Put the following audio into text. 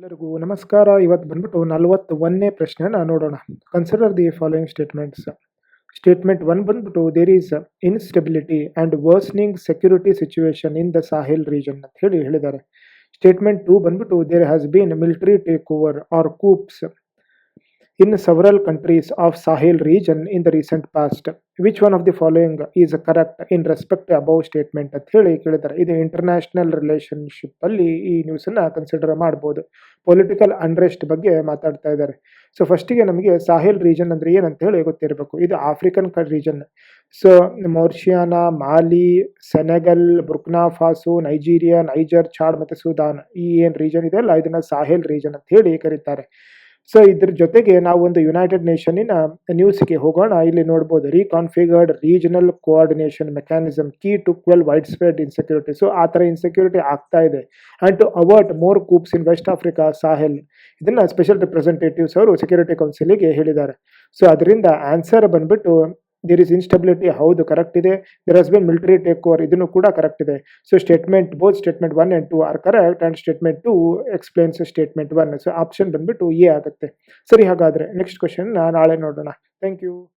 ಎಲ್ಲರಿಗೂ ನಮಸ್ಕಾರ. ಇವತ್ತು ಬಂದ್ಬಿಟ್ಟು ನಲವತ್ತೊಂದನೇ ಪ್ರಶ್ನೆನ ನೋಡೋಣ. Consider the following statements statement one ಬಂದ್ಬಿಟ್ಟು there is instability and worsening security situation in the Sahel region ಅಂತ ಹೇಳಿ ಹೇಳಿದ್ದಾರೆ. ಸ್ಟೇಟ್ಮೆಂಟ್ ಟು ಬಂದ್ಬಿಟ್ಟು there has been military take over or coups in several countries of Sahel region in the recent past. Which one of the following is correct in respect to above statement ಅಂತ ಹೇಳಿ ಕೇಳಿದ್ದಾರೆ. ಇದು international relationship ಅಲ್ಲಿ ಈ news ಅನ್ನ consider ಮಾಡ್ಬೋದು. Political unrest ಬಗ್ಗೆ ಮಾತಾಡ್ತಾ ಇದ್ದಾರೆ. ಸೊ ಫಸ್ಟಿಗೆ ನಮಗೆ ಸಾಹಿಲ್ ರೀಜನ್ ಅಂದ್ರೆ ಏನಂತ ಹೇಳಿ ಗೊತ್ತಿರಬೇಕು. ಇದು African region so Mauritania Mali Senegal Burkina Faso Nigeria Niger Chad ಮತ್ತೆ ಸುದಾನ್ ಈ ಏನು ರೀಜನ್ ಇದೆಯಲ್ಲ ಇದನ್ನ ಸಾಹಿಲ್ ರೀಜನ್ ಅಂತ ಹೇಳಿ ಕರೀತಾರೆ. ಸೊ ಇದ್ರ ಜೊತೆಗೆ ನಾವು ಒಂದು ಯುನೈಟೆಡ್ ನೇಷನ್ನಿನ ನ್ಯೂಸ್ಗೆ ಹೋಗೋಣ. ಇಲ್ಲಿ ನೋಡ್ಬೋದು reconfigured regional coordination mechanism key to quell widespread insecurity so ಆ ಥರ ಇನ್ಸೆಕ್ಯೂರಿಟಿ ಆಗ್ತಾ ಇದೆ. And to avert more coups in West Africa Sahel ಇದನ್ನ ಸ್ಪೆಷಲ್ ರಿಪ್ರೆಸೆಂಟೇಟಿವ್ಸ್ ಅವರು ಸೆಕ್ಯೂರಿಟಿ ಕೌನ್ಸಿಲಿಗೆ ಹೇಳಿದ್ದಾರೆ. ಸೊ ಅದರಿಂದ ಆನ್ಸರ್ ಬಂದ್ಬಿಟ್ಟು ದೇರ್ ಇಸ್ ಇನ್ಸ್ಟೆಬಿಲಿಟಿ ಹೌದು ಕರೆಕ್ಟ್ ಇದೆ? There has been military take over ಇದನ್ನು ಕೂಡ ಕರೆಕ್ಟ್ ಇದೆ. So statement both statement one and two are correct and statement two explains statement one so option ಬಂದ್ಬಿಟ್ಟು ಎ ಆಗುತ್ತೆ. ಸರಿ, ಹಾಗಾದರೆ ನೆಕ್ಸ್ಟ್ ಕ್ವಶನ್ ನಾಳೆ ನೋಡೋಣ. Thank you